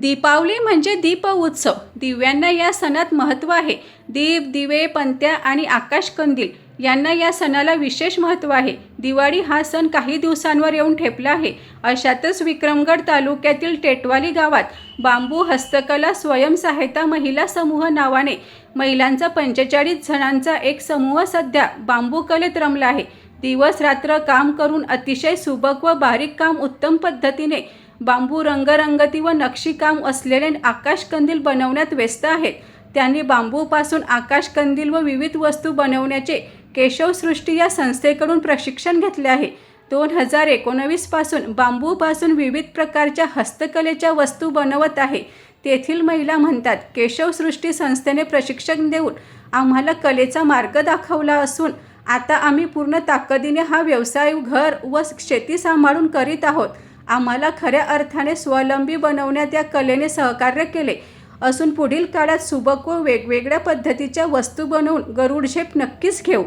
दीपावली म्हणजे दीप उत्सव. दिव्यांना या सणात महत्त्व आहे. दीप दिवे पंत्या आणि आकाशकंदील यांना या सणाला विशेष महत्त्व आहे. दिवाळी हा सण काही दिवसांवर येऊन ठेपला आहे. अशातच विक्रमगड तालुक्यातील टेटवाली गावात बांबू हस्तकला स्वयंसहायता महिला समूह नावाने महिलांचा पंचेचाळीस जणांचा एक समूह सध्या बांबू कलेत रमला आहे. दिवस रात्र काम करून अतिशय सुबक व बारीक काम उत्तम पद्धतीने बांबू रंगरंगती व नक्षीकाम असलेले आकाशकंदील बनवण्यात व्यस्त आहेत. त्यांनी बांबूपासून आकाशकंदील व विविध वस्तू बनवण्याचे केशवसृष्टी या संस्थेकडून प्रशिक्षण घेतले आहे. दोन हजार एकोणवीसपासून बांबूपासून विविध प्रकारच्या हस्तकलेच्या वस्तू बनवत आहे. तेथील महिला म्हणतात केशवसृष्टी संस्थेने प्रशिक्षण देऊन आम्हाला कलेचा मार्ग दाखवला असून आता आम्ही पूर्ण ताकदीने हा व्यवसाय घर व शेती सांभाळून करीत आहोत. आम्हाला खऱ्या अर्थाने स्वावलंबी बनवण्यात या कलेने सहकार्य केले. असून पुढील काळात सुबक व वेगवेगळ्या पद्धतीच्या वस्तू बनवून गरुडझेप नक्कीच घेऊ.